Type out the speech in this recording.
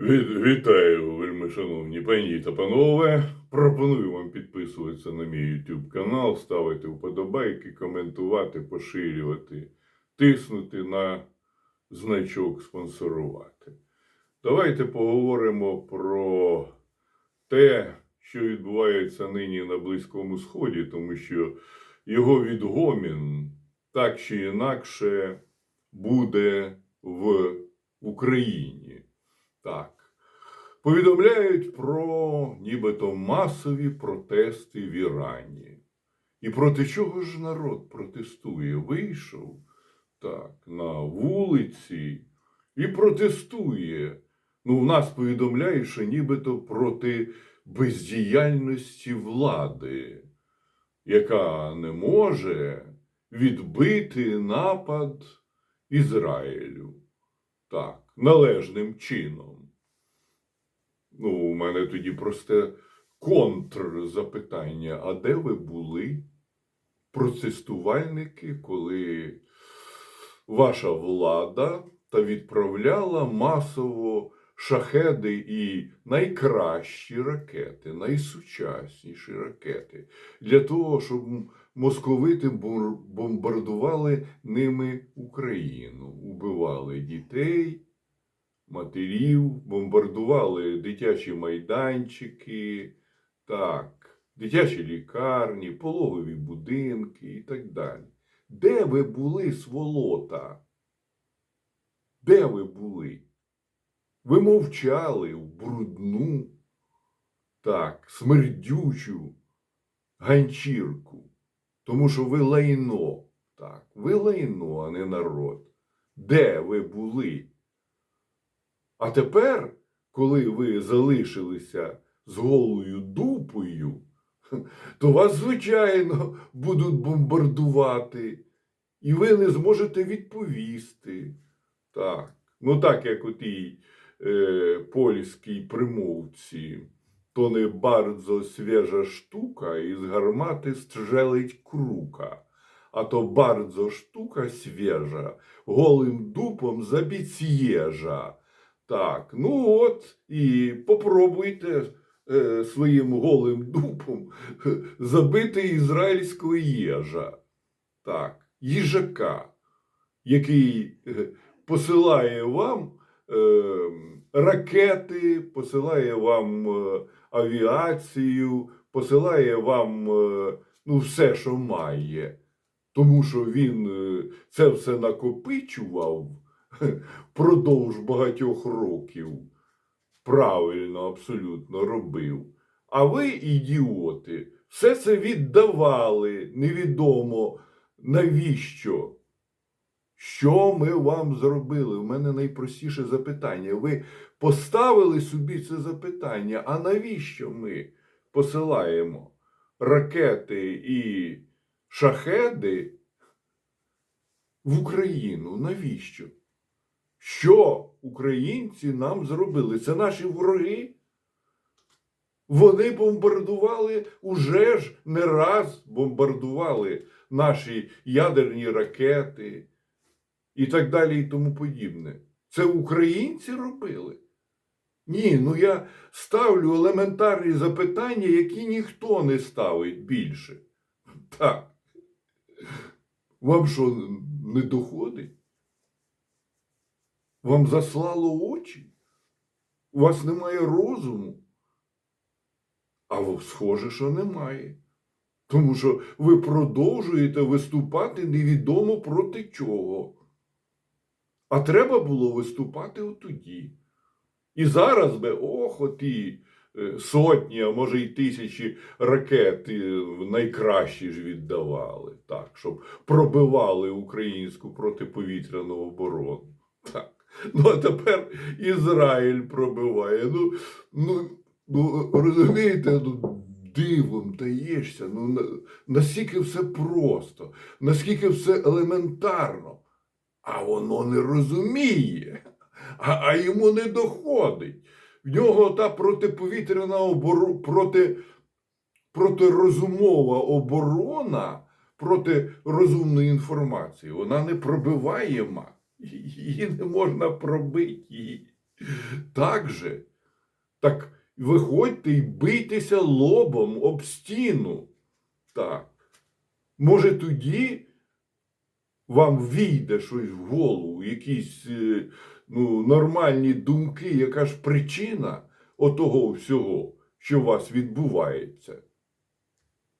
Вітаю, вельми шановні пані та панове. Пропоную вам підписуватися на мій YouTube канал, ставити вподобайки, коментувати, поширювати, тиснути на значок спонсорувати. Давайте поговоримо про те, що відбувається нині на Близькому Сході, тому що його відгомін так чи інакше буде в Україні. Так. Повідомляють про нібито масові протести в Ірані. І проти чого ж народ протестує? Вийшов так, на вулиці і протестує. Ну, в нас повідомляють, що нібито проти бездіяльності влади, яка не може відбити напад Ізраїлю. Так, належним чином. Ну, у мене тоді просте контрзапитання. А де ви були, протестувальники, коли ваша влада та відправляла масово шахеди і найкращі ракети, найсучасніші ракети для того, щоб московити бомбардували ними Україну, убивали дітей, матерів, бомбардували дитячі майданчики, так, дитячі лікарні, пологові будинки і так далі. Де ви були, сволота? Де ви були? Ви мовчали в брудну, так, смердючу ганчірку. Тому що ви лайно, так, ви лайно, а не народ. Де ви були? А тепер, коли ви залишилися з голою дупою, то вас, звичайно, будуть бомбардувати, і ви не зможете відповісти. Так. Ну, так як у тій е, польській примовці, то не bardzo свіжа штука, із гармати стрелить крука, а то bardzo штука свіжа, голим дупом забіц'єжа. Так, ну от, і попробуйте е, своїм голим дупом забити ізраїльського їжа. Так, їжака, який е, посилає вам е, ракети, посилає вам е, авіацію, посилає вам е, ну, все, що має. Тому що він е, це все накопичував впродовж багатьох років. Правильно, абсолютно робив. А ви, ідіоти, все це віддавали невідомо навіщо. Що ми вам зробили? У мене найпростіше запитання. Ви поставили собі це запитання, а навіщо ми посилаємо ракети і шахеди в Україну? Навіщо? Що українці нам зробили? Це наші вороги? Вони бомбардували уже ж не раз бомбардували наші ядерні ракети і так далі, і тому подібне. Це українці робили? Ні, ну я ставлю елементарні запитання, які ніхто не ставить більше. Так. Вам що, не доходить? Вам заслало очі? У вас немає розуму? А схоже, що немає. Тому що ви продовжуєте виступати невідомо проти чого. А треба було виступати отоді. І зараз би, ох, оті е, сотні, а може й тисячі ракет е, найкращі ж віддавали, так, щоб пробивали українську протиповітряну оборону. Так. Ну, а тепер Ізраїль пробиває. Ну, ну, ну розумієте, ну, дивом даєшся, ну, на- наскільки все просто, наскільки все елементарно. А воно не розуміє, а, а йому не доходить. В нього та протиповітряна оборона, проти, протирозумова оборона проти розумної інформації. Вона не пробиваєма. Її не можна пробити. Її. Так же. Так виходьте і бийтеся лобом об стіну. Так. Може, тоді вам війде щось в голову, якісь е, ну, нормальні думки, яка ж причина отого всього, що у вас відбувається.